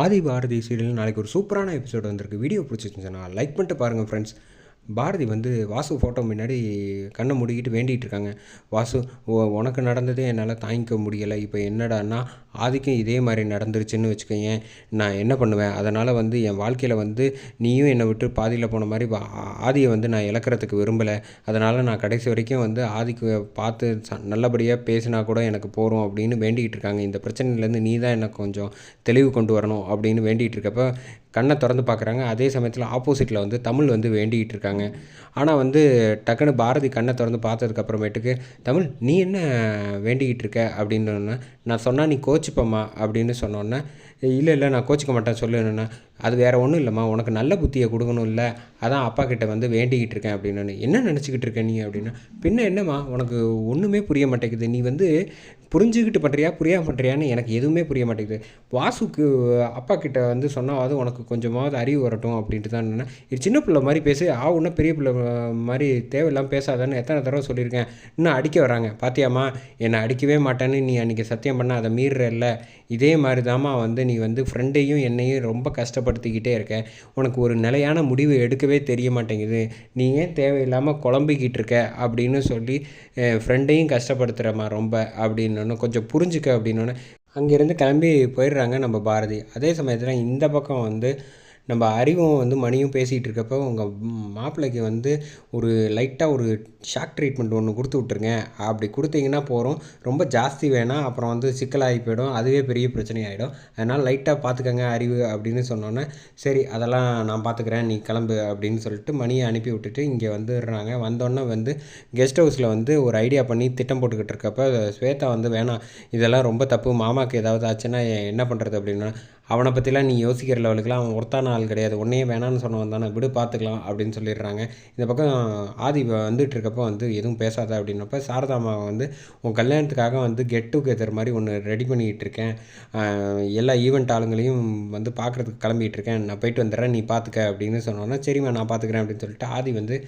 ஆதி Bharathi serial நாளைக்கு ஒரு சூப்பரான எபிசோடு வந்திருக்கு. வீடியோ பிடிச்சிருந்துச்சுன்னா லைக் பண்ணிட்டு பாருங்கள் ஃப்ரெண்ட்ஸ் பாரதி வந்து வாசு ஃபோட்டோ முன்னாடி கண்ணை மூடிக்கிட்டு வேண்டிகிட்டு இருக்காங்க. வாசு உனக்கு நடந்ததே என்னால் தாங்கிக்க முடியலை. இப்போ என்னடான்னா ஆதிக்கும் இதே மாதிரி நடந்துருச்சுன்னு வச்சுக்கோங்க நான் என்ன பண்ணுவேன்? அதனால் வந்து என் வாழ்க்கையில் வந்து நீயும் என்னை விட்டு பாதியில் போன மாதிரி ஆதியை வந்து நான் இழக்கிறதுக்கு விரும்பலை. அதனால் நான் கடைசி வரைக்கும் வந்து ஆதிக்கு பார்த்து ச- நல்லபடியாக பேசினா கூட எனக்கு போகிறோம் அப்படின்னு வேண்டிகிட்டு இருக்காங்க. இந்த பிரச்சனையிலேருந்து நீ தான் எனக்கு கொஞ்சம் தெளிவு கொண்டு வரணும் அப்படின்னு வேண்டிகிட்டு இருக்கப்போ கண்ணை திறந்து பார்க்குறாங்க. அதே சமயத்தில் ஆப்போசிட்டில் வந்து தமிழ் வந்து வேண்டிகிட்டு இருக்காங்க. ஆனால் வந்து டக்குன்னு பாரதி கண்ணை திறந்து பார்த்ததுக்கப்புறமேட்டுக்கு தமிழ் நீ என்ன வேண்டிக்கிட்டு இருக்க? அப்படின்னு நான் சொன்னால் நீ கோச் கோச்சிப்பம்மா அப்படின்னு சொன்னோன்னே இல்லை இல்லை நான் கோச்சிக்க மாட்டேன் சொல்லுன்னா அது வேறு ஒன்றும் இல்லைம்மா. உனக்கு நல்ல புத்தியை கொடுக்கணும் இல்லை. அதான் அப்பா கிட்டே வந்து வேண்டிக்கிட்டு இருக்கேன் அப்படின்னு. என்ன நினச்சிக்கிட்டு இருக்க நீ அப்படின்னா? பின்ன என்னம்மா? உனக்கு ஒன்றுமே புரிய மாட்டேங்குது. நீ வந்து புரிஞ்சுக்கிட்டு பண்ணுறியா புரியாம பண்ணுறியான்னு எனக்கு எதுவுமே புரிய மாட்டேங்குது. வாசுக்கு அப்பா கிட்ட வந்து சொன்னாவது உனக்கு கொஞ்சமாவது அறிவு வரட்டும் அப்படின்ட்டு தான் நினைக்கிறேன். இது சின்ன பிள்ளை மாதிரி பேசி. ஆ ஒன்றும் பெரிய பிள்ளை மாதிரி தேவையில்லாமல் பேசாதான்னு எத்தனை தடவை சொல்லியிருக்கேன். இன்னும் அடிக்க வராங்க. பாத்தியாம்மா? என்னை அடிக்கவே மாட்டேன்னு நீ அன்றைக்கி சத்தியம் பண்ண அதை மீறுறல்ல இதே மாதிரி தாம்மா வந்து நீ வந்து ஃப்ரெண்டையும் என்னையும் ரொம்ப கஷ்டப்படுத்திக்கிட்டே இருக்க. உனக்கு ஒரு நிலையான முடிவு எடுக்கவே தெரிய மாட்டேங்குது. நீ ஏன் தேவையில்லாமல் குழம்பிக்கிட்டு இருக்க? அப்படின்னு சொல்லி ஃப்ரெண்டையும் கஷ்டப்படுத்துகிறம்மா ரொம்ப அப்படின்னு கொஞ்சம் புரிஞ்சுக்க அப்படின்னு அங்கேருந்து கிளம்பி போயிடுறாங்க நம்ம பாரதி. அதே சமயத்தில் இந்த பக்கம் வந்து நம்ம அறிவும் வந்து மணியும் பேசிகிட்டு இருக்கப்போ உங்கள் மாப்பிள்ளைக்கு வந்து ஒரு லைட்டாக ஒரு ஷாக் ட்ரீட்மெண்ட் ஒன்று கொடுத்து விட்ருங்க அப்படி கொடுத்தீங்கன்னா போகிறோம் ரொம்ப ஜாஸ்தி வேணாம். அப்புறம் வந்து சிக்கலாகி போயிடும். அதுவே பெரிய பிரச்சனை ஆகிடும் அதனால் லைட்டாக பார்த்துக்கங்க அறிவு அப்படின்னு சொன்னோன்னே சரி அதெல்லாம் நான் பார்த்துக்கிறேன் நீ கிளம்பு அப்படின்னு சொல்லிட்டு மணியை அனுப்பி விட்டுட்டு இங்கே வந்துடுறாங்க. வந்தோடனே வந்து கெஸ்ட் ஹவுஸில் வந்து ஒரு ஐடியா பண்ணி திட்டம் போட்டுக்கிட்டு இருக்கப்போ ஸ்வேதா வந்து வேணாம். இதெல்லாம் ரொம்ப தப்பு. மாமாவுக்கு ஏதாவது ஆச்சுன்னா என்ன பண்ணுறது அப்படின்னா அவனை பற்றிலாம் நீ யோசிக்கிற லெவலுக்குலாம் அவன் ஒருத்தான ஆள் கிடையாது. உன்னையே வேணான்னு சொன்னவன் தானே. விடு பார்த்துக்கலாம் அப்படின்னு சொல்லிடுறாங்க. இந்த பக்கம் ஆதி வந்துட்டு இருக்கப்போ வந்து எதுவும் பேசாத அப்படின்னப்ப சாரதாமா வந்து உன் கல்யாணத்துக்காக வந்து கெட் டுகெதர் மாதிரி ஒன்று ரெடி பண்ணிக்கிட்டு இருக்கேன். எல்லா ஈவெண்ட் ஆளுங்களையும் வந்து பார்க்குறதுக்கு கிளம்பிட்டு இருக்கேன். நான் போயிட்டு வந்துடுறேன். நீ பார்த்துக்க அப்படின்னு சொன்னோன்னா சரிம்மா நான் பார்த்துக்கிறேன் அப்படின்னு சொல்லிட்டு ஆதி வந்து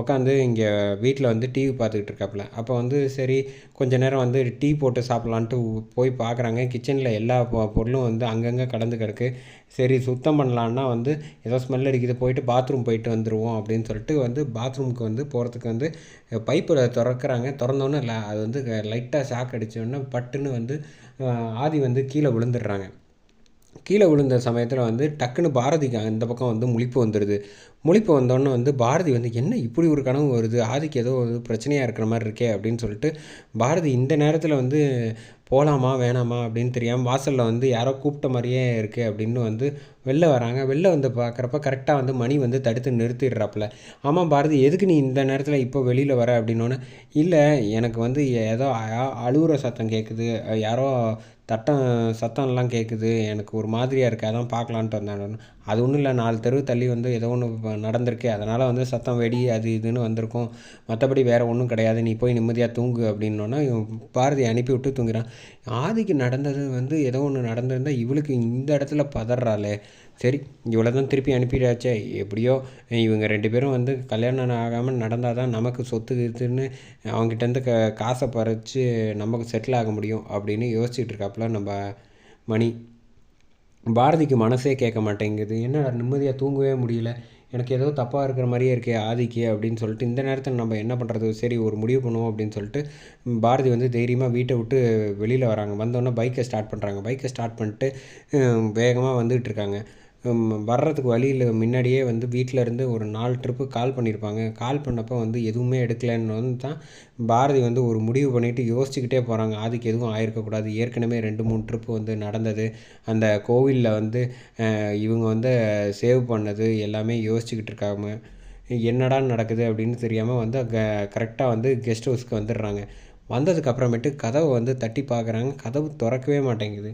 உட்காந்து இங்கே வீட்டில் வந்து டிவி பார்த்துக்கிட்டு இருக்காப்புல. அப்போ வந்து சரி கொஞ்ச நேரம் வந்து டீ போட்டு சாப்பிட்லான்ட்டு போய் பார்க்குறாங்க கிச்சனில் எல்லா பொருளும் வந்து அங்கங்கே கடந்து கிடக்கு. சரி சுத்தம் பண்ணலான்னா வந்து ஏதோ ஸ்மெல் அடிக்குது போயிட்டு பாத்ரூம் போயிட்டு வந்துடுவோம் அப்படின்னு சொல்லிட்டு வந்து பாத்ரூமுக்கு வந்து போகிறதுக்கு வந்து பைப்பில் திறக்கிறாங்க. திறந்தோன்னே இல்லை அது வந்து லைட்டாக ஷாக் அடித்தோடனே பட்டுன்னு வந்து ஆதி வந்து கீழே விழுந்துடுறாங்க. கீழே விழுந்த சமயத்தில் வந்து டக்குன்னு பாரதிக்கு அந்த பக்கம் வந்து முழிப்பு வந்துடுது முழிப்பு வந்தோடனே வந்து பாரதி வந்து என்ன இப்படி ஒரு கனவு வருது? ஆதிக்கு ஏதோ ஒரு பிரச்சனையாக இருக்கிற மாதிரி இருக்கே அப்படின்னு சொல்லிட்டு பாரதி இந்த நேரத்தில் வந்து போகலாமா வேணாமா? அப்படின்னு தெரியாமல் வாசலில் வந்து யாரோ கூப்பிட்ட மாதிரியே இருக்குது அப்படின்னு வந்து வெளில வராங்க. வெளில வந்து பார்க்குறப்ப கரெக்டாக வந்து மணி வந்து தடுத்து நிறுத்திடுறாப்புல. ஆமாம் பாரதி எதுக்கு நீ இந்த நேரத்தில் இப்போ வெளியில் வர? அப்படின்னோன்னே இல்லை எனக்கு வந்து ஏதோ அழுகுற சத்தம் கேட்குது யாரோ தட்டம் சத்தம்லாம் கேட்குது எனக்கு ஒரு மாதிரியாக இருக்குது அதான் பார்க்கலான்ட்டு வந்தேன் அது ஒன்றும் இல்லை. நாலு தெரு தள்ளி வந்து ஏதோ ஒன்று நடந்திருக்கு. அதனால் வந்து சத்தம் வெடி அது இதுன்னு வந்திருக்கும். மற்றபடி வேறு ஒன்றும் கிடையாது. நீ போய் நிம்மதியாக தூங்கு அப்படின்னோன்னா இவன் பாரதி அனுப்பி விட்டு தூங்குறான். ஆதிக்கு நடந்தது வந்து ஏதோ ஒன்று நடந்திருந்தால் இவளுக்கு இந்த இடத்துல பதறாளே. சரி இவ்வளோ தான் திருப்பி அனுப்பிடாச்சே எப்படியோ இவங்க ரெண்டு பேரும் வந்து கல்யாணம் ஆகாமல் நடந்தால் தான் நமக்கு சொத்து இதுன்னு அவங்ககிட்டேருந்து க காசை பறித்து நமக்கு செட்டில் ஆக முடியும் அப்படின்னு யோசிச்சுட்டு இருக்காப்புல நம்ம மணி. பாரதிக்கு மனசே கேட்க மாட்டேங்குது. என்ன நிம்மதியாக தூங்கவே முடியல. எனக்கு ஏதோ தப்பாக இருக்கிற மாதிரியே இருக்கே ஆதிக்கு அப்படின்னு சொல்லிட்டு இந்த நேரத்தில் நம்ம என்ன பண்ணுறது சரி ஒரு முடிவு பண்ணுவோம் அப்படின்னு சொல்லிட்டு பாரதி வந்து தைரியமாக வீட்டை விட்டு வெளியில் வராங்க. வந்தோடனே பைக்கை ஸ்டார்ட் பண்ணுறாங்க பைக்கை ஸ்டார்ட் பண்ணிட்டு வேகமாக வந்துகிட்டு இருக்காங்க. வர்றதுக்கு வழியில் முன்னாடியே வந்து வீட்டில் இருந்து ஒரு நாலு ட்ரிப்பு கால் பண்ணியிருப்பாங்க கால் பண்ணப்போ வந்து எதுவுமே எடுக்கலைன்னு வந்து தான் பாரதி வந்து ஒரு முடிவு பண்ணிவிட்டு யோசிச்சுக்கிட்டே போகிறாங்க அதுக்கு எதுவும் ஆயிருக்கக்கூடாது. ஏற்கனவே ரெண்டு மூணு ட்ரிப்பு வந்து நடந்தது. அந்த கோவிலில் வந்து இவங்க வந்து சேவ் பண்ணது எல்லாமே யோசிச்சுக்கிட்டு இருக்காங்க. என்னடா நடக்குது அப்படின்னு தெரியாமல் வந்து க கரெக்டாக வந்து கெஸ்ட் ஹவுஸ்க்கு வந்துடுறாங்க. வந்ததுக்கு அப்புறமேட்டு கதவை வந்து தட்டி பார்க்குறாங்க கதவு திறக்கவே மாட்டேங்குது.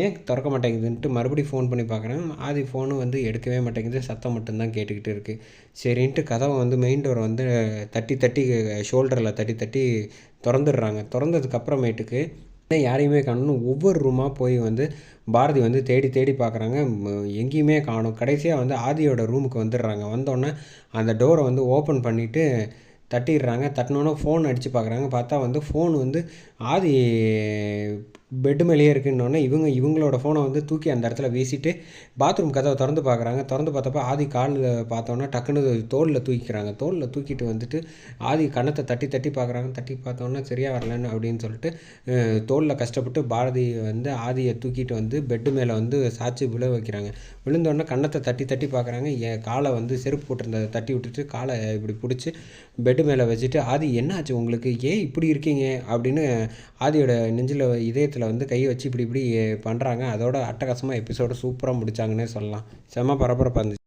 ஏன் திறக்க மாட்டேங்குதுன்ட்டு மறுபடியும் ஃபோன் பண்ணி பார்க்குறேன். ஆதி ஃபோனும் வந்து எடுக்கவே மாட்டேங்குது. சத்தம் மட்டும்தான் கேட்டுக்கிட்டு இருக்குது சரின்ட்டு கதவை வந்து மெயின் டோரை வந்து தட்டி தட்டி ஷோல்டரில் தட்டி தட்டி திறந்துடுறாங்க. திறந்ததுக்கப்புறமேட்டுக்கு யாரையுமே காணணும் ஒவ்வொரு ரூமாக போய் வந்து பாரதி வந்து தேடி தேடி பார்க்குறாங்க. எங்கேயுமே காணும். கடைசியாக வந்து ஆதியோட ரூமுக்கு வந்துடுறாங்க. வந்தோடனே அந்த டோரை வந்து ஓப்பன் பண்ணிவிட்டு தட்டிடுறாங்க. தட்டினோன்னே ஃபோன் அடித்து பார்க்குறாங்க. பார்த்தா வந்து ஃபோன் வந்து ஆதி பெட்டு மேலேயே இருக்குன்னொன்னே இவங்க இவங்களோட ஃபோனை வந்து தூக்கி அந்த இடத்துல வீசிட்டு பாத்ரூம் கதவை திறந்து பார்க்குறாங்க. திறந்து பார்த்தப்ப ஆதி காலில் பார்த்தோன்னா டக்குன்னு தோலில் தூக்கிக்கிறாங்க. தோலில் தூக்கிட்டு வந்துட்டு ஆதி கணத்தை தட்டி தட்டி பார்க்குறாங்க. தட்டி பார்த்தோன்னா சரியாக வரலன்னு அப்படின்னு சொல்லிட்டு தோலில் கஷ்டப்பட்டு பாரதி வந்து ஆதியை தூக்கிட்டு வந்து பெட்டு மேலே வந்து சாட்சி விழ வைக்கிறாங்க. விழுந்தோடனே கன்னத்தை தட்டி தட்டி பார்க்குறாங்க. என் காலை வந்து செருப்பு போட்டிருந்ததை தட்டி விட்டுட்டு காலை இப்படி பிடிச்சி பெட்டு மேலே வச்சுட்டு ஆதி என்னாச்சு உங்களுக்கு? ஏன் இப்படி இருக்கீங்க? அப்படின்னு ஆதியோட நெஞ்சில் இதயத்தில் வந்து கை வச்சு இப்படி இப்படி பண்ணுறாங்க அதோட அட்டகாசமாக எபிசோடு சூப்பராக முடித்தாங்கன்னே சொல்லலாம். செம்ம பரபரப்பாக இருந்துச்சு.